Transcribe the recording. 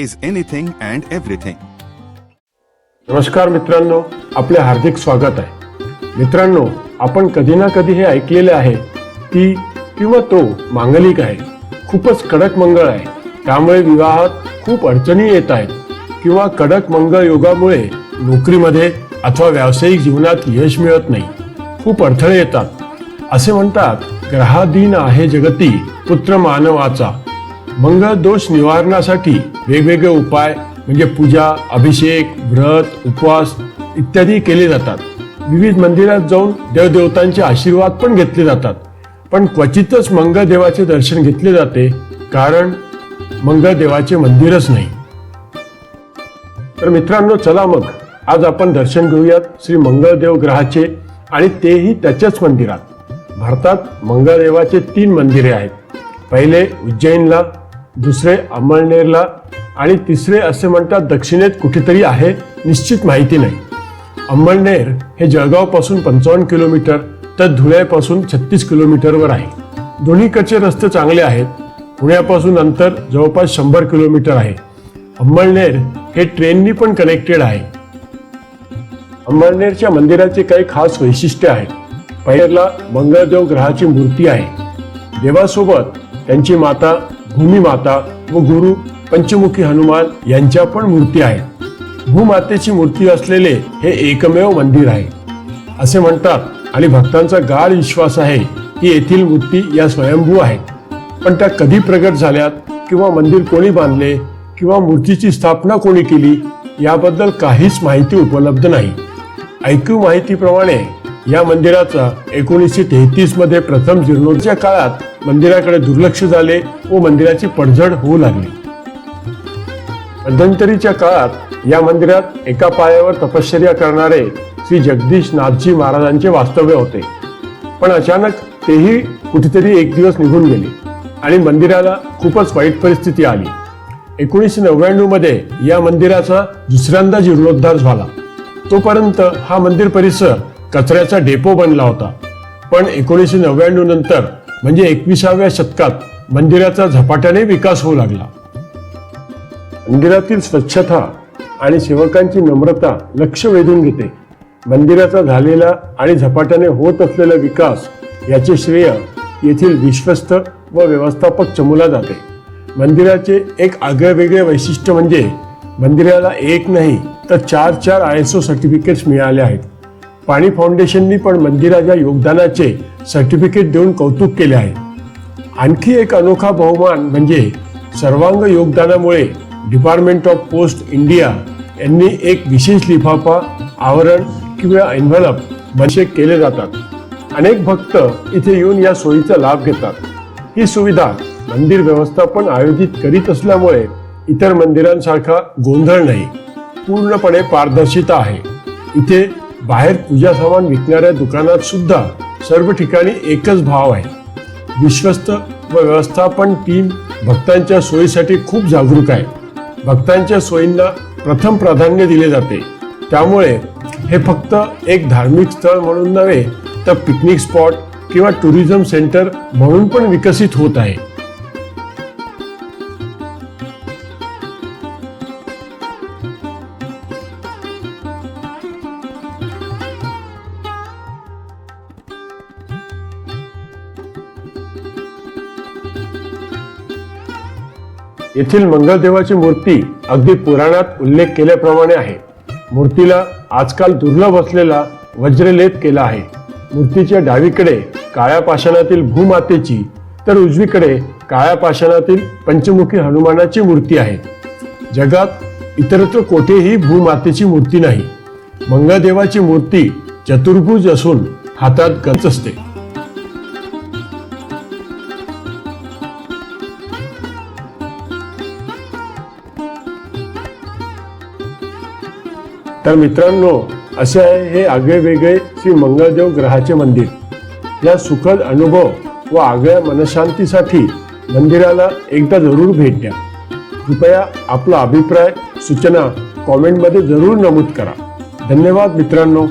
Is anything and everything नमस्कार मित्रांनो आपले हार्दिक स्वागत आहे. मित्रांनो आपण कधी ना कधी हे ऐकलेले आहे ती किंवा तो मांगलिक आहे खूपच कडक मंगळ आहे. त्यामुळे विवाहात खूप अडचणी येत आहेत किंवा कडक मंगळ योगामुळे नोकरीमध्ये अथवा व्यावसायिक जीवनात यश मिळत नाही खूप अडथळे येतात. असे म्हणतात ग्रहाधीन आहे जगती पुत्र मानवाचा मंगळ दोष निवारणासाठी वेगवेगळे उपाय म्हणजे पूजा अभिषेक व्रत उपवास इत्यादी केले जातात. विविध मंदिरात जाऊन देवदेवतांचे आशीर्वाद पण घेतले जातात. पण क्वचितच मंगळदेवाचे दर्शन घेतले जाते कारण मंगळदेवाचे मंदिरच नाही. तर मित्रांनो चला मग आज आपण दर्शन घेऊयात श्री मंगळदेव ग्रहाचे आणि तेही त्याच्याच मंदिरात. भारतात मंगळदेवाचे तीन मंदिरे आहेत. पहिले उज्जैनला दुसरे अमळनेरला आणि तिसरे असे म्हणतात दक्षिणेत कुठेतरी आहे निश्चित माहिती नाही. अंमळनेर हे जळगावपासून पंचावन्न किलोमीटर तर धुळ्यापासून छत्तीस किलोमीटरवर आहे. दोन्हीकडचे रस्ते चांगले आहेत. पुण्यापासून अंतर जवळपास शंभर किलोमीटर आहे. अंमळनेर हे ट्रेननी पण कनेक्टेड आहे. अंमळनेरच्या मंदिराचे काही खास वैशिष्ट्य आहेत. पहिल्याला मंगळदेव ग्रहाची मूर्ती आहे. देवासोबत त्यांची माता भूमिमाता व गुरु पंचमुखी हनुमान यांच्या पण मूर्ती आहेत. भूमातेची मूर्ती असलेले हे एकमेव मंदिर आहे. असे म्हणतात आणि भक्तांचा गाढ विश्वास आहे की येथील मूर्ती या स्वयंभू आहेत. पण त्या कधी प्रगट झाल्यात किंवा मंदिर कोणी बांधले किंवा मूर्तीची स्थापना कोणी केली याबद्दल काहीच माहिती उपलब्ध नाही. ऐकू माहितीप्रमाणे या मंदिराचा एकोणीसशे तेहतीसमध्ये प्रथम जीर्णोच्या काळात मंदिराकडे दुर्लक्ष झाले व मंदिराची पडझड होऊ लागली. मध्यंतरीच्या काळात या मंदिरात एका पायावर तपश्चर्या करणारे श्री जगदीश नाथजी महाराजांचे वास्तव्य होते. पण अचानक तेही कुठेतरी एक दिवस निघून गेले आणि मंदिराला खूपच वाईट परिस्थिती आली. एकोणीसशे नव्याण्णवमध्ये या मंदिराचा दुसऱ्यांदा जीर्णोद्धार झाला. तोपर्यंत हा मंदिर परिसर कचऱ्याचा डेपो बनला होता. पण एकोणीसशे नव्याण्णव नंतर म्हणजे एकविसाव्या शतकात मंदिराचा झपाट्याने विकास होऊ लागला. मंदिरातील स्वच्छता आणि सेवकांची नम्रता लक्ष वेधून घेते. मंदिराचा झालेला आणि झपाट्याने होत असलेला विकास याचे श्रेय येथील विश्वस्त व व्यवस्थापक चमूला जाते. मंदिराचे एक आगळेवेगळे वैशिष्ट्य म्हणजे मंदिराला एक नाही तर चार चार आय एस ओ सर्टिफिकेट्स मिळाले आहेत. पाणी फाउंडेशननी पण मंदिराच्या योगदानाचे सर्टिफिकेट देऊन कौतुक केले आहे. आणखी एक अनोखा बहुमान म्हणजे सर्वांग योगदानामुळे डिपार्टमेंट ऑफ पोस्ट इंडिया यांनी एक विशेष लिफाफा आवरण किंवा एन्व्हलप बनशे केले जातात. अनेक भक्त इथे येऊन या सोयीचा लाभ घेतात. ही सुविधा मंदिर व्यवस्थापन आयोजित करीत असल्यामुळे इतर मंदिरांसारखा गोंधळ नाही. पूर्णपणे पारदर्शिता आहे. इथे बाहेर पूजा सामान विकणाऱ्या दुकानात सुद्धा सर्व ठिकाणी एकच भाव आहे. विश्वस्त व व्यवस्थापन टीम भक्तांच्या सोयीसाठी खूप जागरूक आहे. भक्तांच्या सोयींना प्रथम प्राधान्य दिले जाते. त्यामुळे हे फक्त एक धार्मिक स्थळ म्हणून नव्हे तर पिकनिक स्पॉट किंवा टुरिझम सेंटर म्हणून पण विकसित होत आहे. येथील मंगळदेवाची मूर्ती अगदी पुराणात उल्लेख केल्याप्रमाणे आहे. मूर्तीला आजकाल दुर्लभ असलेला वज्रलेप केला आहे. मूर्तीच्या डावीकडे काळ्या पाषाणातील भूमातेची तर उजवीकडे काळ्या पाषाणातील पंचमुखी हनुमानाची मूर्ती आहे. जगात इतरत्र कोठेही भूमातेची मूर्ती नाही. मंगळदेवाची मूर्ती चतुर्भुज असून हातात गच असते. तर मित्रांनो असे आहे हे आगळे वेगळे श्री मंगळदेव ग्रहाचे मंदिर. या सुखद अनुभव व आगळ्या मनशांतीसाठी मंदिराला एकदा जरूर भेट द्या. कृपया आपला अभिप्राय सूचना कॉमेंटमध्ये जरूर नमूद करा. धन्यवाद मित्रांनो.